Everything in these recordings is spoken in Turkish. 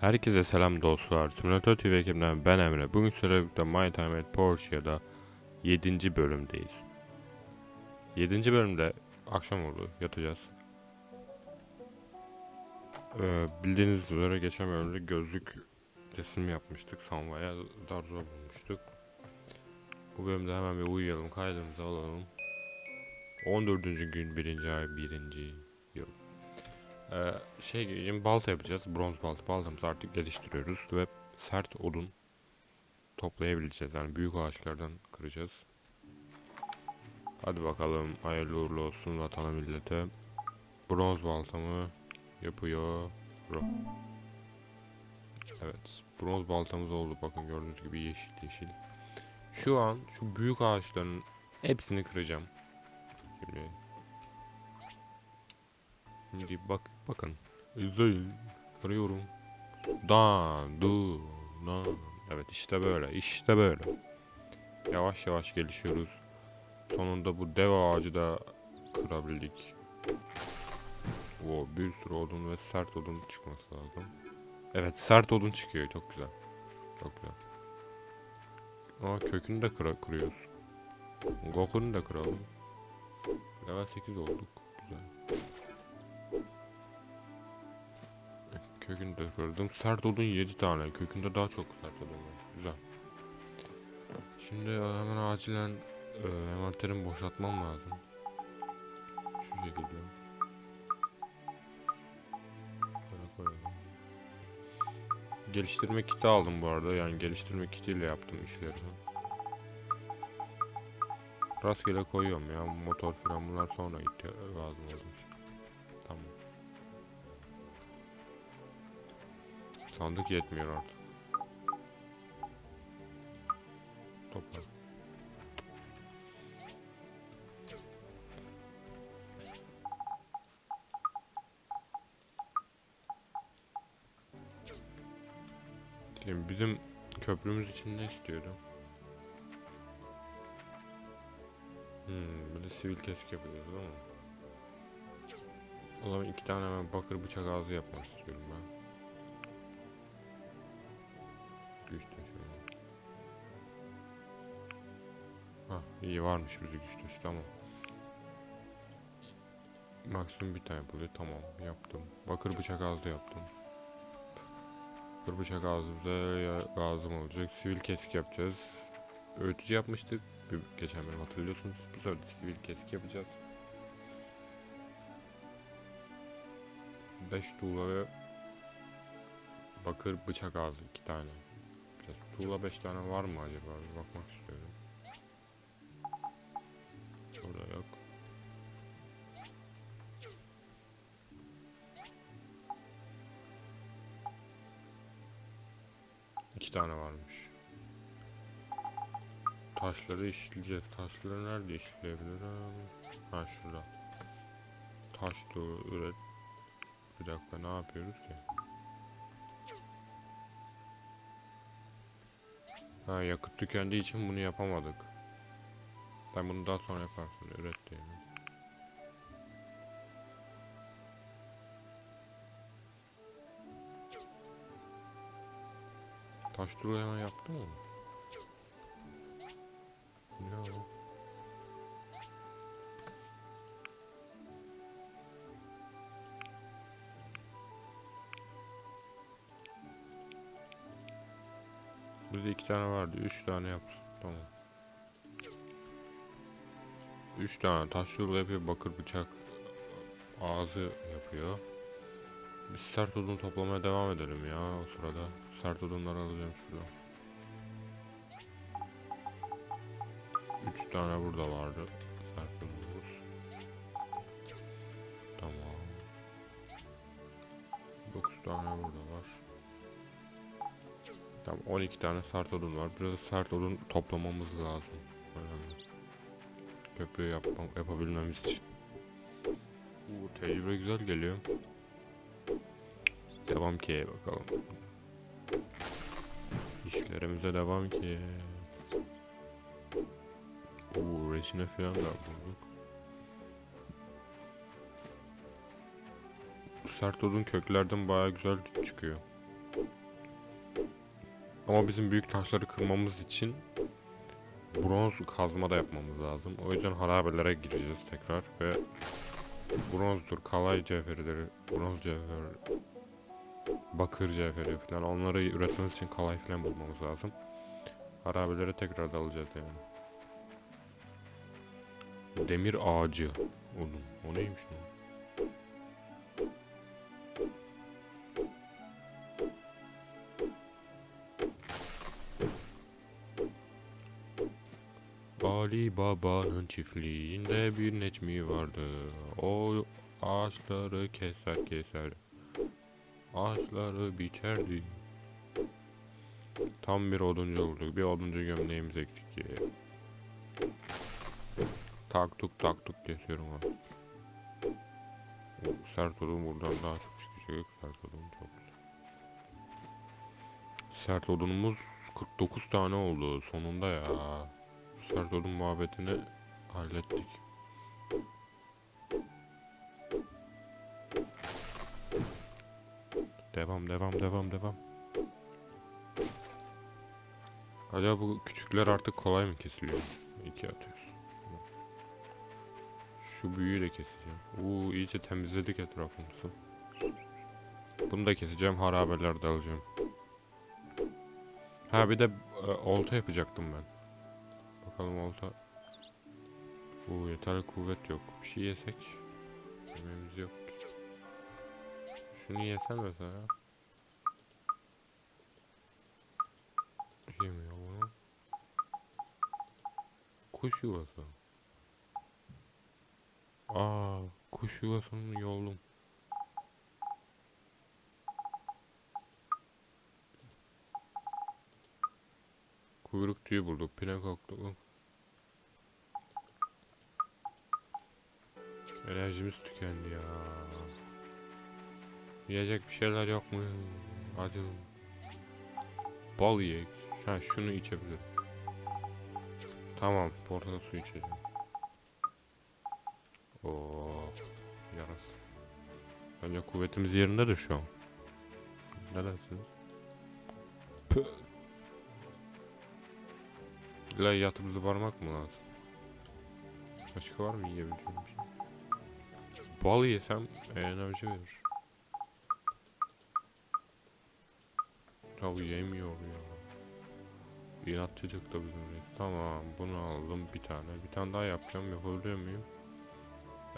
Herkese selam dostlar. Simulator TV ekibinden ben Emre. Bugün sizlerle birlikte My Time at Porsche'da 7. bölümdeyiz. 7. bölümde akşam oldu. Yatacağız. Ee, bildiğiniz üzere geçen bölümde gözlük resim yapmıştık. Sanvaya zar zor bulmuştuk. Bu bölümde hemen bir uyuyalım. Kaydımızı alalım. 14. gün 1. ay 1. Ee, şey diyeceğim balta yapacağız. Bronz balta. Baltamızı artık geliştiriyoruz ve sert odun toplayabileceğiz. Yani büyük ağaçlardan kıracağız. Hadi bakalım. Hayırlı uğurlu olsun vatana millete. Bronz baltamı yapıyor. Evet. Bronz baltamız oldu. Bakın gördüğünüz gibi yeşil yeşil. Şu an şu büyük ağaçların hepsini kıracağım. Şimdi Şimdi bak bakın. İzleyin. Arıyorum. Da du na. Evet işte böyle. işte böyle. Yavaş yavaş gelişiyoruz. Sonunda bu dev ağacı da kırabildik. O bir sürü odun ve sert odun çıkması lazım. Evet sert odun çıkıyor. Çok güzel. Çok güzel. Aa kökünü de kıra kırıyoruz. Gokunu da kıralım. Level 8 olduk. Güzel. Kökünü de kırdım. Sert odun 7 tane. Kökünde daha çok sert odun var. Güzel. Şimdi e, hemen acilen e, envanterimi boşaltmam lazım. Şu şekilde. Geliştirme kiti aldım bu arada. Yani geliştirme kitiyle yaptım işlerini. Rastgele koyuyorum ya. Motor falan bunlar sonra ihtiya- lazım olduğu Sandık yetmiyor artık. Topla. Şimdi bizim köprümüz için ne istiyordu? Hmm, böyle sivil kesk yapacağız değil mi? O zaman iki tane hemen bakır bıçak ağzı yapmak istiyorum ben. İyi varmış bize güç taşı tamam. Maksimum bir tane yapılıyor tamam yaptım. Bakır bıçak ağzı yaptım. Bakır bıçak ağzı bize ya- lazım olacak. Sivil kesk yapacağız. Öğütücü yapmıştık. Bir, geçen bölüm hatırlıyorsunuz. Bu sefer sivil kesk yapacağız. 5 tuğla ve bakır bıçak ağzı iki tane. Biraz tuğla 5 tane var mı acaba? Bir bakmak istiyorum. Burada yok. İki tane varmış. Taşları işleyeceğiz. Taşları nerede işleyebilirim? Ha şurada. Taş tuğla üret. Bir dakika ne yapıyoruz ki? Ha yakıt tükendiği için bunu yapamadık. Sen bunu daha sonra yaparsın. Üret. Taş tuğla hemen yaptı mı? Yok. Bizde iki tane vardı. Üç tane yapsın. Tamam. Üç tane taş yolu yapıyor. Bakır bıçak ağzı yapıyor. Biz sert odun toplamaya devam edelim ya o sırada. Sert odunları alacağım şurada. Üç tane burada vardı. Sert odunumuz. Tamam. Dokuz tane burada var. Tamam 12 tane sert odun var. Biraz sert odun toplamamız lazım. Önemli. Köprü yapmam, yapabilmemiz için. Bu tecrübe güzel geliyor. Devam ki bakalım. İşlerimize devam ki. Oo resine falan da bulduk. Sert odun köklerden baya güzel çıkıyor. Ama bizim büyük taşları kırmamız için bronz kazma da yapmamız lazım. O yüzden harabelere gireceğiz tekrar ve bronzdur, kalay cevherileri, bronz cevher, bakır cevheri falan onları üretmemiz için kalay falan bulmamız lazım. Harabelere tekrar dalacağız yani. Demir ağacı. Oğlum o neymiş lan? Baba'nın çiftliğinde bir necmi vardı. O ağaçları keser keser. Ağaçları biçerdi. Tam bir oduncu olduk. Bir oduncu gömleğimiz eksik ki. Tak tuk tak tuk kesiyorum abi. Sert odun buradan daha çok çıkacak. Sert odun çok. Sert odunumuz 49 tane oldu sonunda ya. Sert odun muhabbetini hallettik. Devam devam devam devam. Acaba bu küçükler artık kolay mı kesiliyor? İki atıyoruz. Şu büyüğü de keseceğim. Uuu iyice temizledik etrafımızı. Bunu da keseceğim. Harabeler de alacağım. Ha bir de e, olta yapacaktım ben. Bakalım olta. Uuu yeterli kuvvet yok. Bir şey yesek. Yemeğimiz yok. Şunu yesen mesela. Yemiyor bunu. Kuş yuvası. Aa, kuş yuvasını yoldum. Kuyruk tüyü bulduk. Pine Enerjimiz tükendi ya. Yiyecek bir şeyler yok mu? Hadi. Bal yiyek. Ha şunu içebilirim. Tamam, portakal suyu içeceğim. Oo, yarası. Bence kuvvetimiz yerindedir şu an. Ne dersiniz? Püh. İlla zıbarmak mı lazım? Başka var mı yiyebileceğim bir şey? Bal yesem enerji verir. Ya yemiyor ya. Bizim reis. Tamam bunu aldım bir tane. Bir tane daha yapacağım. Yapabiliyor muyum?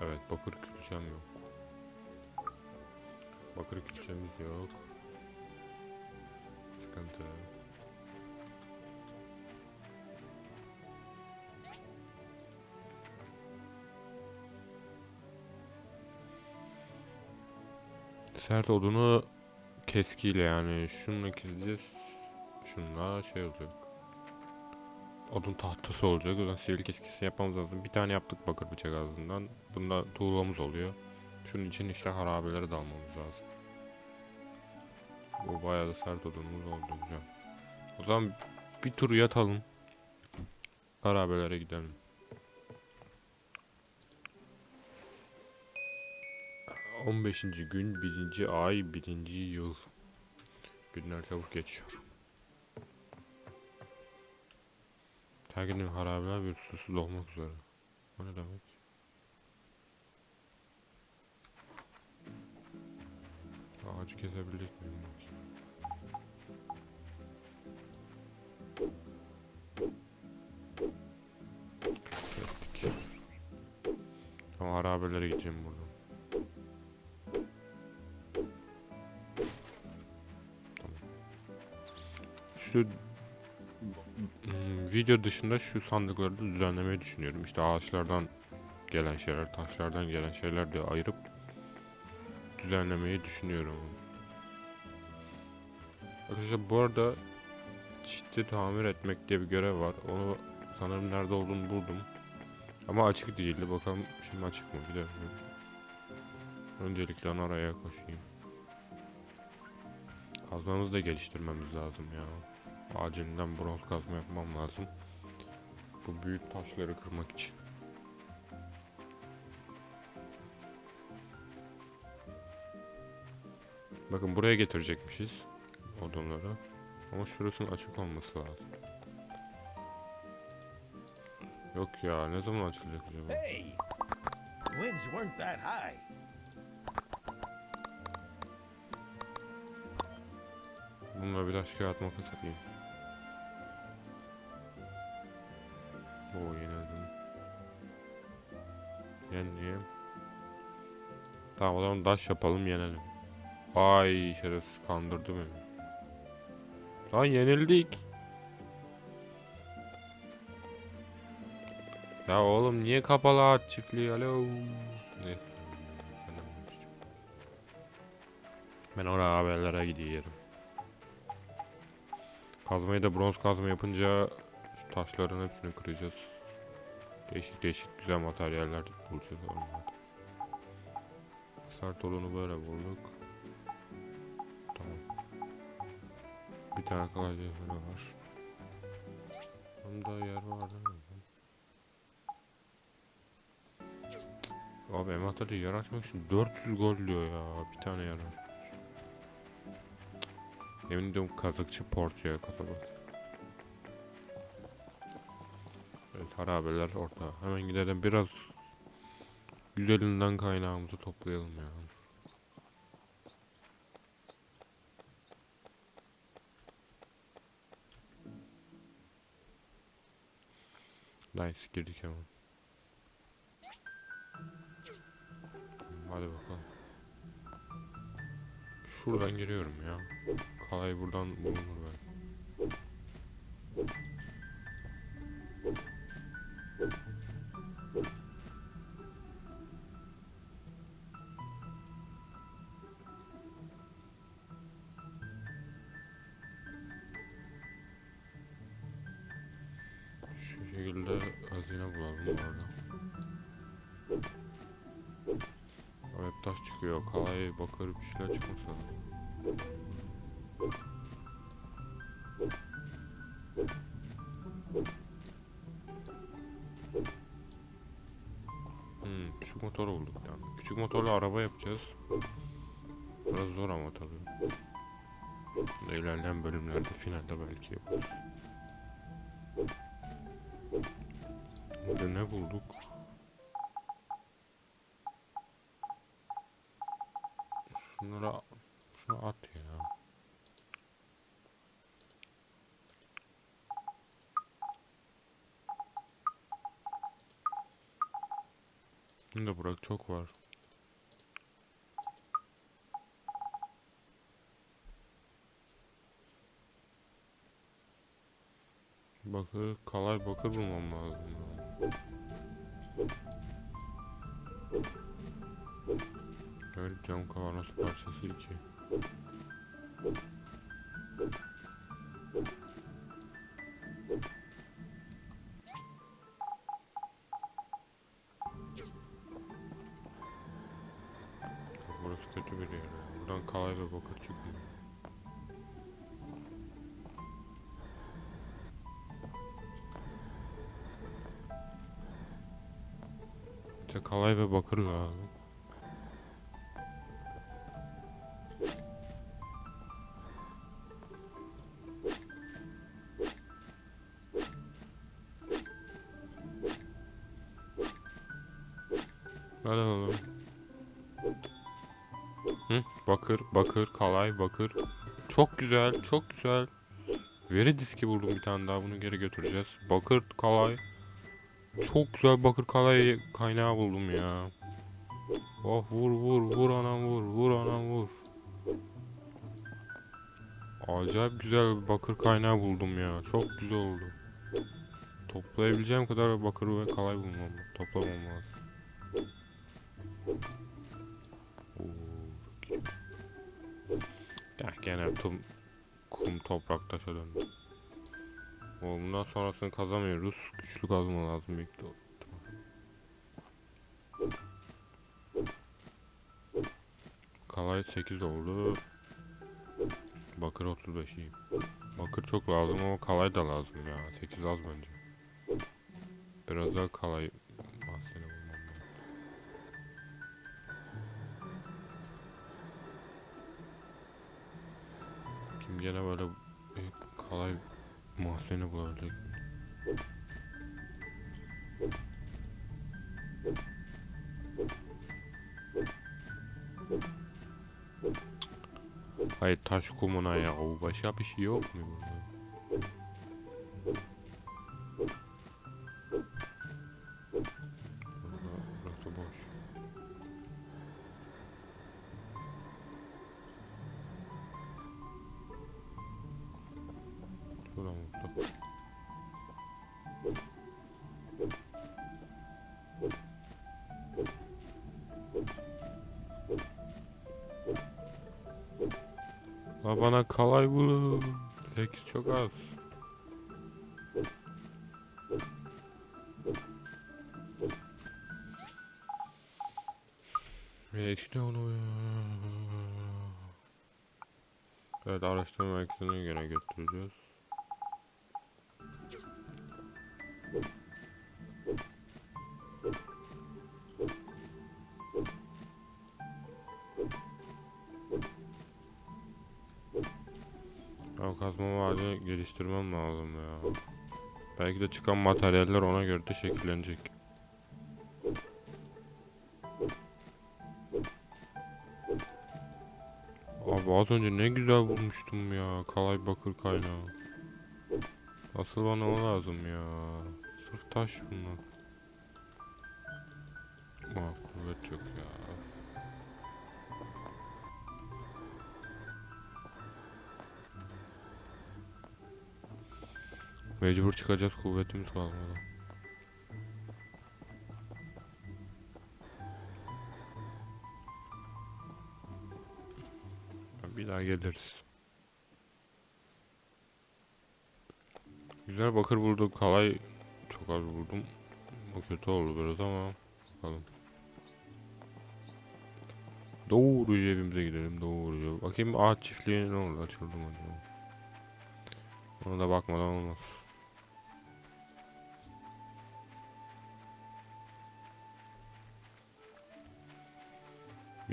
Evet bakır külçem yok. Bakır külçemiz yok. Sıkıntı. Sert odunu keskiyle yani şununla keseceğiz. Şunla şey olacak. Odun tahtası olacak. O yüzden sivri keskisi yapmamız lazım. Bir tane yaptık bakır bıçak ağzından. Bunda tuğlamız oluyor. Şunun için işte harabeleri de almamız lazım. Bu bayağı da sert odunumuz oldu güzel. O zaman bir tur yatalım. Harabelere gidelim. 15. gün 1. ay 1. yıl. Günler çabuk geçiyor. Terginin harabeler bir susuz olmak üzere. O ne demek? Ağacı kesebildik miyim? Kestik. Tamam harabelere gideceğim buradan. Şu Hmm, video dışında şu sandıkları da düzenlemeyi düşünüyorum. İşte ağaçlardan gelen şeyler, taşlardan gelen şeyler diye ayırıp düzenlemeyi düşünüyorum. Arkadaşlar bu arada çiti tamir etmek diye bir görev var. Onu sanırım nerede olduğunu buldum. Ama açık değildi. Bakalım şimdi açık mı? Bir dakika. Öncelikle oraya koşayım. Kazmamızı da geliştirmemiz lazım ya. Acilinden bronz kazma yapmam lazım. Bu büyük taşları kırmak için. Bakın buraya getirecekmişiz odunları. Ama şurasının açık olması lazım. Yok ya ne zaman açılacak acaba? Hey! Winds weren't that high. Bununla bir taş kağıt makas atayım. Oo yenildim. Yeneyim. Tamam o zaman taş yapalım yenelim. Ay şerefsiz kandırdı beni. Lan yenildik. Ya oğlum niye kapalı at çiftliği alo. Neyse. Ben oraya haberlere gidiyorum. Kazmayı da bronz kazma yapınca taşların hepsini kıracağız. Değişik değişik güzel materyaller bulacağız onlarda. Sert olanı böyle bulduk. Tamam. Bir tane kalacak böyle var. Bunda yer var değil mi? Abi envanterde yer açmak için 400 gol diyor ya. Bir tane yer aç. Yemin ediyorum kazıkçı Porto'ya kasabası. Harabeler orta. Hemen gidelim biraz güzelinden kaynağımızı toplayalım ya. Nice girdik hemen. Hadi bakalım. Şuradan giriyorum ya. Kalay buradan bulunur bulalım orada. Hep taş çıkıyor. Kalay bakır bir şeyler çıkmasa. Hmm, küçük motor bir tane. Küçük motorla araba yapacağız. Biraz zor ama tabii. İlerleyen bölümlerde finalde belki yaparız. Şunlara şunu at ya. Bunu da bırak çok var. Bakır, kalay bakır bulmam lazım. Kalay ve bakır çıkmıyor. İşte kalay ve bakır lazım. Bakır, kalay, bakır. Çok güzel, çok güzel. Veri diski buldum bir tane daha. Bunu geri götüreceğiz. Bakır, kalay. Çok güzel bakır kalay kaynağı buldum ya. Oh vur vur vur anam vur vur anam vur. Acayip güzel bir bakır kaynağı buldum ya. Çok güzel oldu. Toplayabileceğim kadar bakır ve kalay bulmam, toplamam lazım. Ya gene tüm kum toprak taşa döndü. Bundan sonrasını kazamıyoruz. Güçlü kazma lazım büyük ihtimal. Kalay 8 oldu. Bakır 35 iyi. Bakır çok lazım ama kalay da lazım ya. 8 az bence. Biraz daha kalay gene böyle e, kalay mahzeni bulabildik mi? Hayır taş kumuna ya. Başka bir şey yok mu? Burada, Şurada mı burada? La bana kalay bulun. 8 çok az. Etkili onu ya. Evet araştırma merkezine gene götüreceğiz. Kazma vadini geliştirmem lazım ya. Belki de çıkan materyaller ona göre de şekillenecek. Abi az önce ne güzel bulmuştum ya kalay bakır kaynağı. Asıl bana o lazım ya. Sırf taş bunlar. Aa kuvvet yok ya. Mecbur çıkacağız kuvvetimiz kalmadı. Bir daha geliriz. Güzel bakır bulduk. Kalay çok az buldum. O kötü oldu biraz ama bakalım. Doğruca evimize gidelim. Doğruca. Bakayım ağaç çiftliği ne oldu? Açıldı mı acaba? Ona da bakmadan olmaz.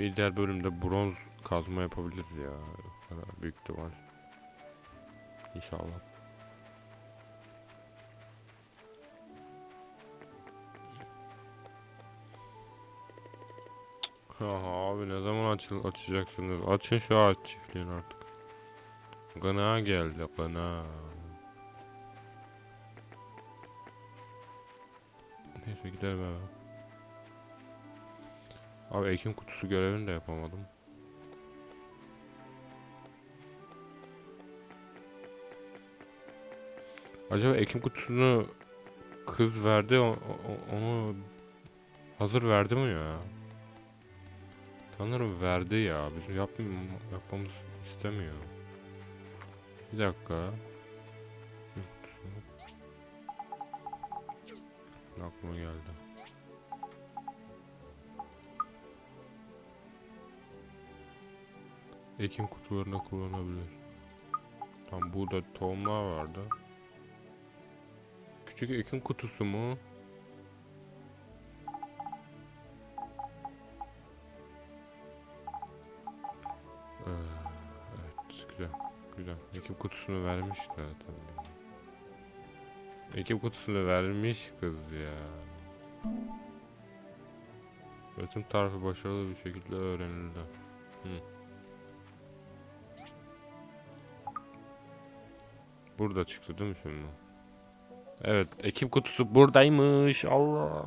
Bir diğer bölümde bronz kazma yapabiliriz ya. Büyük ihtimal. İnşallah. Aha abi ne zaman açıl açacaksınız? Açın şu ağaç çiftliğini artık. Gına geldi gına. Neyse gidelim hemen. Abi ekim kutusu görevini de yapamadım. Acaba ekim kutusunu kız verdi onu hazır verdi mi ya? Sanırım verdi ya. Bizim yapm yapmamız istemiyor. Bir dakika. Aklıma geldi. Ekim kutularında kullanabilir. Tam burada tohumlar vardı. Küçük ekim kutusu mu? Ee, evet güzel güzel. Ekim kutusunu vermiş zaten. Ekim kutusunu vermiş kız ya. Üretim tarifi başarılı bir şekilde öğrenildi. Hı. Burada çıktı değil mi şimdi? Evet, Ekim kutusu buradaymış. Allah.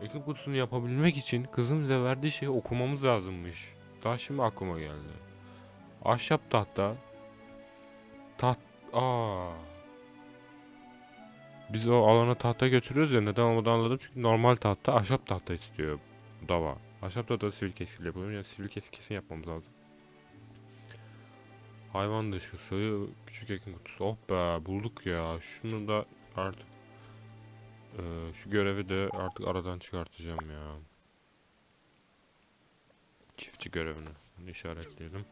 Ekim kutusunu yapabilmek için kızım bize verdiği şeyi okumamız lazımmış. Daha şimdi aklıma geldi. Ahşap tahta. Taht... Aa. Biz o alana tahta götürüyoruz ya neden olmadan anladım çünkü normal tahta ahşap tahta istiyor dava. Ahşap tahta sivil kesil yapıyorum yani sivil kesim kesin yapmamız lazım. Hayvan dışkısı, küçük ekim kutusu. Oh be bulduk ya. Şunu da artık eee, şu görevi de artık aradan çıkartacağım ya. Çiftçi görevini. Bunu işaretleyelim.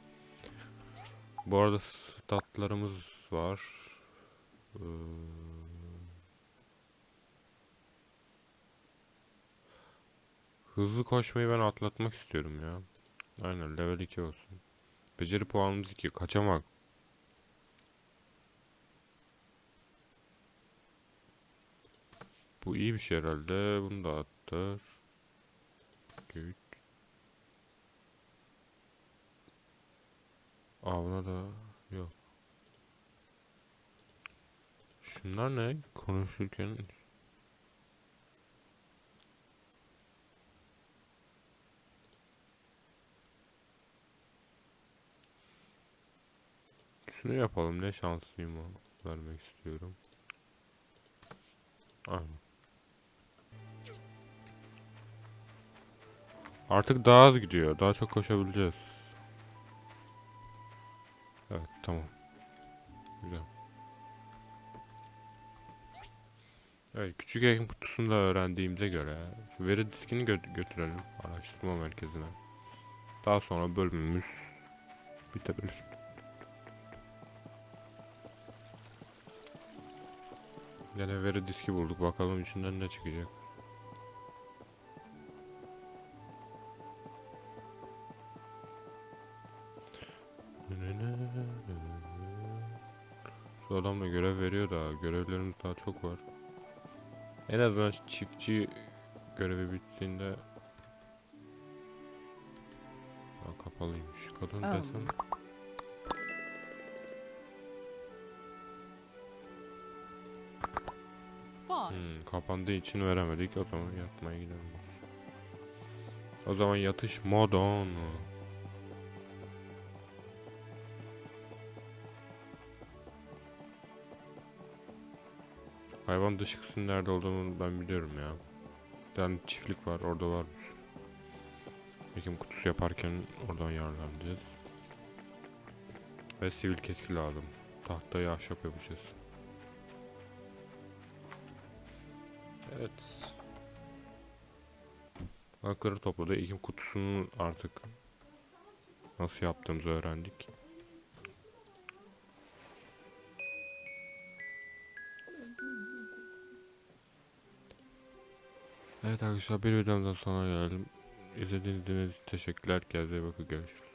Bu arada statlarımız var. Eee, hızlı koşmayı ben atlatmak istiyorum ya. Aynen level 2 olsun. Beceri puanımız 2. Kaçamak. Bu iyi bir şey herhalde. Bunu da attır. Güç. Aa buna da yok. Şunlar ne? Konuşurken Şunu yapalım. Ne şanslıyım o. Vermek istiyorum. Aynen. Artık daha az gidiyor. Daha çok koşabileceğiz. Evet tamam. Güzel. Evet küçük ekim kutusunu da öğrendiğimize göre şu veri diskini gö- götürelim araştırma merkezine. Daha sonra bölümümüz bitebilir. Gene veri diski bulduk. Bakalım içinden ne çıkacak. Şu adam da görev veriyor da görevlerimiz daha çok var. En azından çiftçi görevi bittiğinde Aa, kapalıymış. Kadın Oh. desem kapandığı için veremedik. O zaman yatmaya gidelim. O zaman yatış mod on. Hayvan dışkısının nerede olduğunu ben biliyorum ya. Bir tane çiftlik var orada var. Ekim kutusu yaparken oradan yararlanacağız. Ve sivil keski lazım. Tahtayı ahşap yapacağız. Evet. Balıkları topladı. Ekim kutusunu artık nasıl yaptığımızı öğrendik. Evet arkadaşlar bir videomdan sonra geldim. İzlediğiniz için teşekkürler. Kendinize bakın. Görüşürüz.